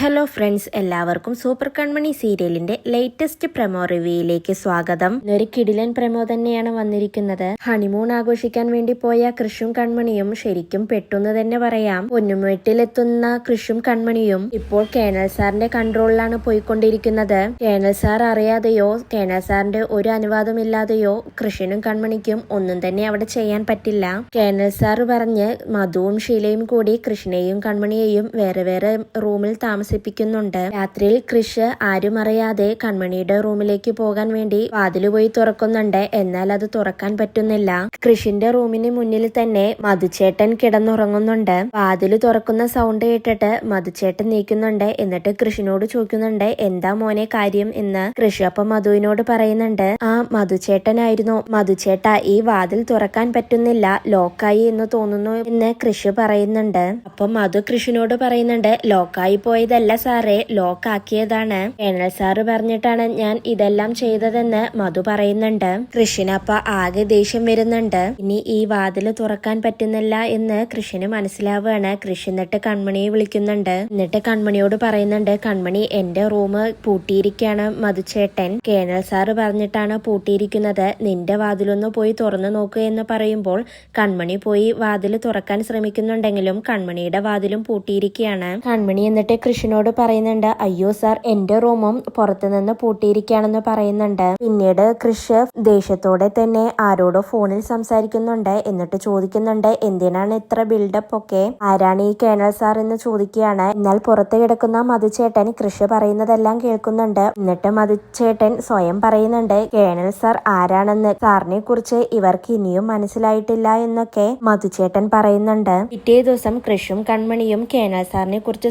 Hello friends എല്ലാവർക്കും super Kanmani സീരിയലിന്റെ latest promo റിവ്യൂയിലേക്ക് സ്വാഗതം. ഒരു കിടിലൻ പ്രമോ തന്നെയാണ് വന്നിരിക്കുന്നത്. ഹണിമൂൺ ആഘോഷിക്കാൻ വേണ്ടി പോയ കൃഷും കൺമണിയും ശരിക്കും പെട്ടെന്ന് തന്നെ പറയാം. പൊന്നുമേട്ടിലെത്തുന്ന കൃഷും കൺമണിയും ഇപ്പോൾ കേണൽ സാറിന്റെ കൺട്രോളിലാണ് പോയിക്കൊണ്ടിരിക്കുന്നത്. കേണൽ സാർ അറിയാതെയോ കേണൽ സാറിന്റെ ഒരു അനുവാദമില്ലാതെയോ കൃഷിനും കൺമണിക്കും ഒന്നും തന്നെ അവിടെ ചെയ്യാൻ പറ്റില്ല. കേണൽ സാർ പറഞ്ഞ് മധുവും ഷീലയും കൂടി കൃഷ്ണയെയും കൺമണിയെയും വേറെ വേറെ റൂമിൽ താമസിപ്പിക്കുന്നുണ്ട് രാത്രിയിൽ കൃഷ് ആരും അറിയാതെ കൺമണിയുടെ റൂമിലേക്ക് പോകാൻ വേണ്ടി വാതിൽ പോയി തുറക്കുന്നുണ്ട്. എന്നാൽ അത് തുറക്കാൻ പറ്റുന്നില്ല. കൃഷിന്റെ റൂമിന് മുന്നിൽ തന്നെ മധുചേട്ടൻ കിടന്നുറങ്ങുന്നുണ്ട്. വാതിൽ തുറക്കുന്ന സൗണ്ട് കേട്ടിട്ട് മധുചേട്ടൻ നീക്കുന്നുണ്ട്. എന്നിട്ട് കൃഷിനോട് ചോദിക്കുന്നുണ്ട് എന്താ മോനെ കാര്യം? എന്ന് കൃഷി അപ്പൊ മധുവിനോട് പറയുന്നുണ്ട് ആ മധുചേട്ടനായിരുന്നു. മധുചേട്ട ഈ വാതിൽ തുറക്കാൻ പറ്റുന്നില്ല. ലോക്കായി എന്ന് തോന്നുന്നു എന്ന് കൃഷി പറയുന്നുണ്ട്. അപ്പം മധു കൃഷിനോട് പറയുന്നുണ്ട് ലോക്കായി പോയതല്ല സാറേ ലോക്കാക്കിയതാണ് കേണൽ സാറ് പറഞ്ഞിട്ടാണ് ഞാൻ ഇതെല്ലാം ചെയ്തതെന്ന് മധു പറയുന്നുണ്ട്. കൃഷിനപ്പ ആകെ ദേഷ്യം വരുന്നുണ്ട്. ഇനി ഈ വാതിൽ തുറക്കാൻ പറ്റുന്നില്ല എന്ന് കൃഷിന് മനസ്സിലാവുകയാണ്. കൃഷി എന്നിട്ട് കൺമണിയെ വിളിക്കുന്നുണ്ട്. എന്നിട്ട് കൺമണിയോട് പറയുന്നുണ്ട് കൺമണി എന്റെ റൂം പൂട്ടിയിരിക്കുകയാണ് മധുചേട്ടൻ കേണൽ സാറ് പറഞ്ഞിട്ടാണ് പൂട്ടിയിരിക്കുന്നത്. നിന്റെ വാതിലൊന്ന് പോയി തുറന്നു നോക്കുക എന്ന് പറയുമ്പോൾ കൺമണി പോയി വാതിൽ തുറക്കാൻ ശ്രമിക്കുന്നുണ്ടെങ്കിലും കൺമണിയുടെ വാതിലും പൂട്ടിയിരിക്കുകയാണ്. കൺമണി എന്നിട്ട് കൃഷിനോട് പറയുന്നുണ്ട് അയ്യോ സാർ എന്റെ റൂമും പുറത്തുനിന്ന് പൂട്ടിയിരിക്കുകയാണെന്ന് പറയുന്നുണ്ട്. പിന്നീട് കൃഷ് ദേഷ്യത്തോടെ തന്നെ ആരോടോ ഫോണിൽ സംസാരിക്കുന്നുണ്ട്. എന്നിട്ട് ചോദിക്കുന്നുണ്ട് എന്തിനാണ് ഇത്ര ബിൽഡപ്പ് ഒക്കെ? ആരാണ് ഈ കേണൽ സാർ എന്ന് ചോദിക്കുകയാണ്. എന്നാൽ പുറത്ത് കിടക്കുന്ന മധുചേട്ടൻ കൃഷി പറയുന്നതെല്ലാം കേൾക്കുന്നുണ്ട്. എന്നിട്ട് മധുചേട്ടൻ സ്വയം പറയുന്നുണ്ട് കേണൽ സാർ ആരാണെന്ന്? സാറിനെ കുറിച്ച് ഇവർക്ക് ഇനിയും മനസ്സിലായിട്ടില്ല എന്നൊക്കെ മധുചേട്ടൻ പറയുന്നുണ്ട്. പിറ്റേ ദിവസം കൃഷും കൺമണിയും കേണൽ സാറിനെ കുറിച്ച്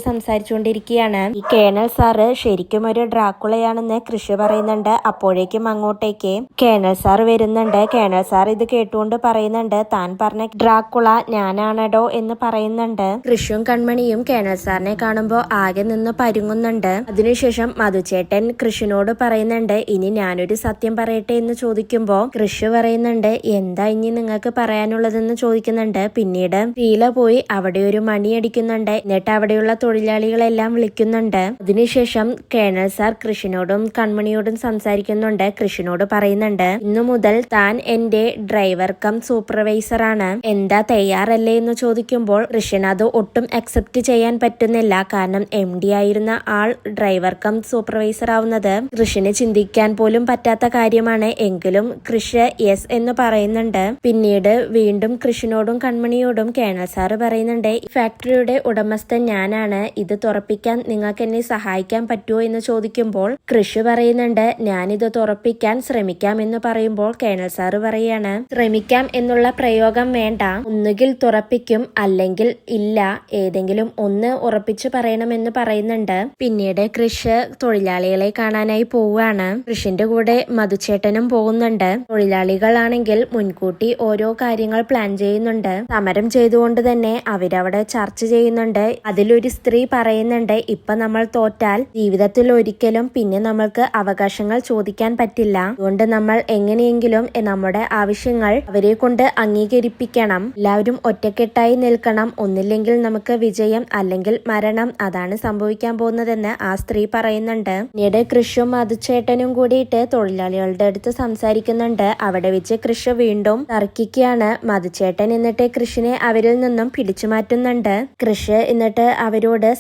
സംസാരിച്ചുകൊണ്ടിരിക്കുകയാണ് ഈ കേണൽ സാറ് ശരിക്കും ഒരു ഡ്രാക്കുളയാണെന്ന് കൃഷി പറയുന്നുണ്ട്. അപ്പോഴേക്കും അങ്ങോട്ടേക്ക് കേണൽ സാർ വരുന്നുണ്ട്. കേണൽ സാർ ഇത് കേട്ടുകൊണ്ട് പറയുന്നുണ്ട് താൻ പറഞ്ഞ ഡ്രാക്കുള ഞാനാണടോ എന്ന് പറയുന്നുണ്ട്. കൃഷിയും കൺമണിയും കേണൽ സാറിനെ കാണുമ്പോൾ ആകെ നിന്ന് പരുങ്ങുന്നുണ്ട്. അതിനുശേഷം മധുചേട്ടൻ കൃഷിനോട് പറയുന്നുണ്ട് ഇനി ഞാനൊരു സത്യം പറയട്ടെ എന്ന് ചോദിക്കുമ്പോ കൃഷി പറയുന്നുണ്ട് എന്താ ഇനി നിങ്ങൾക്ക് പറയാനുള്ളതെന്ന് ചോദിക്കുന്നുണ്ട്. പിന്നീട് ശീല പോയി അവിടെ ഒരു മണിയടിക്കുന്നുണ്ട്. എന്നിട്ട് അവിടെയുള്ള തൊഴിലാളികളെല്ലാം വിളിക്കുന്നുണ്ട്. അതിനുശേഷം കേണൽ സാർ കൃഷിനോടും കൺമണിയോടും സംസാരിക്കുന്നുണ്ട്. കൃഷിനോട് പറയുന്നുണ്ട് ഇന്നു മുതൽ താൻ എന്റെ ഡ്രൈവർ കം സൂപ്പർവൈസർ ആണ്. എന്താ തയ്യാറല്ലേ? എന്ന് ചോദിക്കുമ്പോൾ കൃഷിന് അത് ഒട്ടും അക്സെപ്റ്റ് ചെയ്യാൻ പറ്റുന്നില്ല. കാരണം എം ഡി ആയിരുന്ന ആൾ ഡ്രൈവർ കം സൂപ്പർവൈസർ ആവുന്നത് കൃഷിന് ചിന്തിക്കാൻ പോലും പറ്റാത്ത കാര്യമാണ്. എങ്കിലും കൃഷ് യെസ് എന്ന് പറയുന്നുണ്ട്. പിന്നീട് വീണ്ടും കൃഷിനോടും കൺമണിയോടും കേണൽ സാറ് പറയുന്നുണ്ട് ഫാക്ടറിയുടെ ഉടമസ്ഥൻ ഞാനാണ്. ഇത് തുറപ്പിക്കാൻ നിങ്ങൾക്ക് എന്നെ സഹായിക്കാൻ പറ്റുമോ എന്ന് ചോദിക്കുമ്പോൾ കൃഷി പറയുന്നുണ്ട്. ഞാനിത് തുറപ്പിക്കാൻ ശ്രമിക്കാം എന്ന് പറയുമ്പോൾ കേണൽ സാറ് പറയാണ് ശ്രമിക്കാം എന്നുള്ള പ്രയോഗം വേണ്ട. ഒന്നുകിൽ തുറപ്പിക്കും അല്ലെങ്കിൽ ഇല്ല. ഏതെങ്കിലും ഒന്ന് ഉറപ്പിച്ചു പറയണമെന്ന് പറയുന്നുണ്ട്. പിന്നീട് കൃഷി തൊഴിലാളികളെ കാണാനായി പോവുകയാണ്. കൃഷിന്റെ കൂടെ മധുചേട്ടനും പോകുന്നുണ്ട്. തൊഴിലാളികളാണെങ്കിൽ മുൻകൂട്ടി ഓരോ കാര്യങ്ങൾ പ്ലാൻ ചെയ്യുന്നുണ്ട്. സമരം ചെയ്തുകൊണ്ട് തന്നെ അവരവിടെ ചർച്ച ചെയ്യുന്നുണ്ട്. അതിലൊരു സ്ത്രീ പറയുന്നുണ്ട് ഇപ്പൊ നമ്മൾ തോറ്റാൽ ജീവിതത്തിൽ ഒരിക്കലും പിന്നെ നമ്മൾക്ക് അവകാശങ്ങൾ ചോദിക്കാൻ പറ്റില്ല. അതുകൊണ്ട് നമ്മൾ എങ്ങനെയെങ്കിലും നമ്മുടെ ആവശ്യങ്ങൾ അവരെ കൊണ്ട് അംഗീകരിപ്പിക്കണം. എല്ലാവരും ഒറ്റക്കെട്ടായി നിൽക്കണം. ഒന്നില്ലെങ്കിൽ നമുക്ക് വിജയം അല്ലെങ്കിൽ മരണം അതാണ് സംഭവിക്കാൻ പോകുന്നതെന്ന് ആ സ്ത്രീ പറയുന്നുണ്ട്. പിന്നീട് കൃഷും മധുചേട്ടനും കൂടിയിട്ട് തൊഴിലാളികളുടെ അടുത്ത് സംസാരിക്കുന്നുണ്ട്. അവിടെ വെച്ച് കൃഷി വീണ്ടും തർക്കിക്കുകയാണ്. മധുചേട്ടൻ എന്നിട്ട് കൃഷിനെ അവരിൽ നിന്നും പിടിച്ചു മാറ്റുന്നുണ്ട് കൃഷി എന്നിട്ട് അവരോട്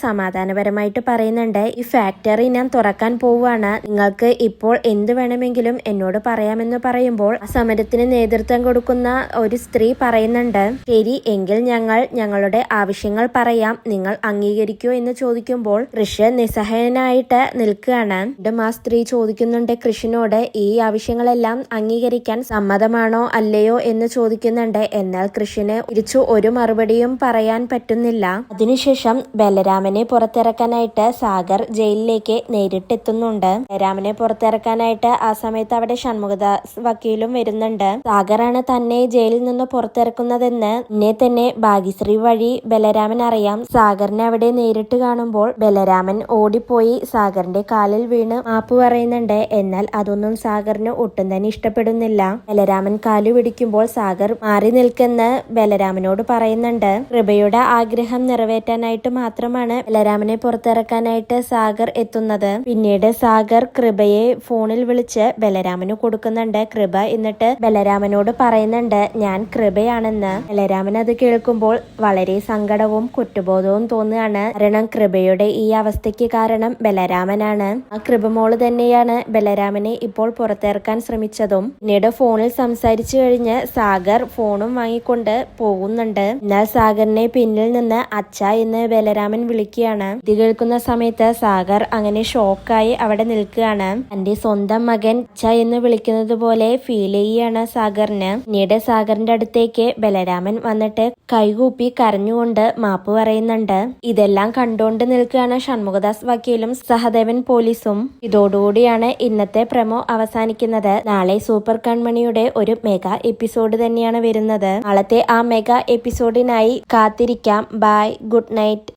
സമാധാനപരമായിട്ട് പറയുന്നുണ്ട് ഈ ഫാക്ടറി ഞാൻ തുറക്കാൻ പോവുകയാണ്. നിങ്ങൾക്ക് ഇപ്പോൾ എന്ത് വേണമെങ്കിലും എന്നോട് പറയാമെന്ന് പറയുമ്പോൾ സമരത്തിന് നേതൃത്വം കൊടുക്കുന്ന ഒരു സ്ത്രീ പറയുന്നുണ്ട് ശരി എങ്കിൽ ഞങ്ങൾ ഞങ്ങളുടെ ആവശ്യങ്ങൾ പറയാം. നിങ്ങൾ അംഗീകരിക്കൂ എന്ന് ചോദിക്കുമ്പോൾ കൃഷി നിസ്സഹായനായിട്ട് നിൽക്കുകയാണ്. ആ സ്ത്രീ ചോദിക്കുന്നുണ്ട് കൃഷിനോട് ഈ ആവശ്യങ്ങളെല്ലാം അംഗീകരിക്കാൻ സമ്മതമാണോ അല്ലയോ എന്ന് ചോദിക്കുന്നുണ്ട്. എന്നാൽ കൃഷിന് തിരിച്ചു ഒരു മറുപടിയും പറയാൻ പറ്റുന്നില്ല. അതിനുശേഷം ബലരാമനെ പുറത്തിറക്കാനായിട്ട് സാഗർ ജയിലിലേക്ക് നേരിട്ടെത്തുന്നുണ്ട്. ജയരാമനെ പുറത്തിറക്കാനായിട്ട് ആ സമയത്ത് അവിടെ ഷൺമുഖദാസ് വക്കീലും വരുന്നുണ്ട്. സാഗറാണ് തന്നെ ജയിലിൽ നിന്ന് പുറത്തിറക്കുന്നതെന്ന് എന്നെ തന്നെ ഭാഗ്യശ്രീ വഴി ബലരാമൻ അറിയാം. സാഗറിനെ അവിടെ നേരിട്ട് കാണുമ്പോൾ ബലരാമൻ ഓടിപ്പോയി സാഗറിന്റെ കാലിൽ വീണ് മാപ്പ് പറയുന്നുണ്ട്. എന്നാൽ അതൊന്നും സാഗറിന് ഒട്ടും തന്നെ ഇഷ്ടപ്പെടുന്നില്ല. ബലരാമൻ കാലു പിടിക്കുമ്പോൾ സാഗർ മാറി നിൽക്കുന്ന ബലരാമനോട് പറയുന്നുണ്ട്. കൃപയുടെ ആഗ്രഹം നിറവേറ്റാനായിട്ട് മാത്രമാണ് ബലരാമനെ പുറത്തിറക്കാനായിട്ട് സാഗർ എത്തുന്നത്. പിന്നീട് സാഗർ കൃപയെ ഫോണിൽ വിളിച്ച് ബലരാമന് കൊടുക്കുന്നുണ്ട്. കൃപ എന്നിട്ട് ബലരാമനോട് പറയുന്നുണ്ട് ഞാൻ കൃപയാണെന്ന്. ബലരാമൻ അത് കേൾക്കുമ്പോൾ വളരെ സങ്കടവും കുറ്റബോധവും തോന്നുകയാണ്. കാരണം കൃപയുടെ ഈ അവസ്ഥയ്ക്ക് കാരണം ബലരാമനാണ്. ആ കൃപമോൾ തന്നെയാണ് ബലരാമനെ ഇപ്പോൾ പുറത്തിറക്കാൻ ശ്രമിച്ചതും. പിന്നീട് ഫോണിൽ സംസാരിച്ചു കഴിഞ്ഞ് സാഗർ ഫോണും വാങ്ങിക്കൊണ്ട് പോകുന്നുണ്ട്. എന്നാൽ സാഗറിനെ പിന്നിൽ നിന്ന് അച്ഛ എന്ന് ബലരാമൻ വിളിക്കുകയാണ്. ഇത് കേൾക്കുന്ന സമയത്ത് സാഗർ അങ്ങനെ ഷോക്കായി അവിടെ നിൽക്കുകയാണ്. തന്റെ സ്വന്തം മകൻ അച്ഛ എന്ന് വിളിക്കുന്നത് പോലെ ഫീൽ ചെയ്യുകയാണ് സാഗറിന്. പിന്നീട് സാഗറിന്റെ അടുത്തേക്ക് ബലരാമൻ വന്നിട്ട് കൈകൂപ്പി കരഞ്ഞുകൊണ്ട് മാപ്പ് പറയുന്നുണ്ട്. ഇതെല്ലാം കണ്ടുകൊണ്ട് നിൽക്കുകയാണ് ഷൺമുഖദാസ് വക്കീലും സഹദേവൻ പോലീസും. ഇതോടുകൂടിയാണ് ഇന്നത്തെ പ്രമോ അവസാനിക്കുന്നത്. നാളെ സൂപ്പർ കൺമണിയുടെ ഒരു മെഗാ എപ്പിസോഡ് തന്നെയാണ് വരുന്നത്. നാളത്തെ ആ മെഗാ എപ്പിസോഡിനായി കാത്തിരിക്കാം. Bye good night.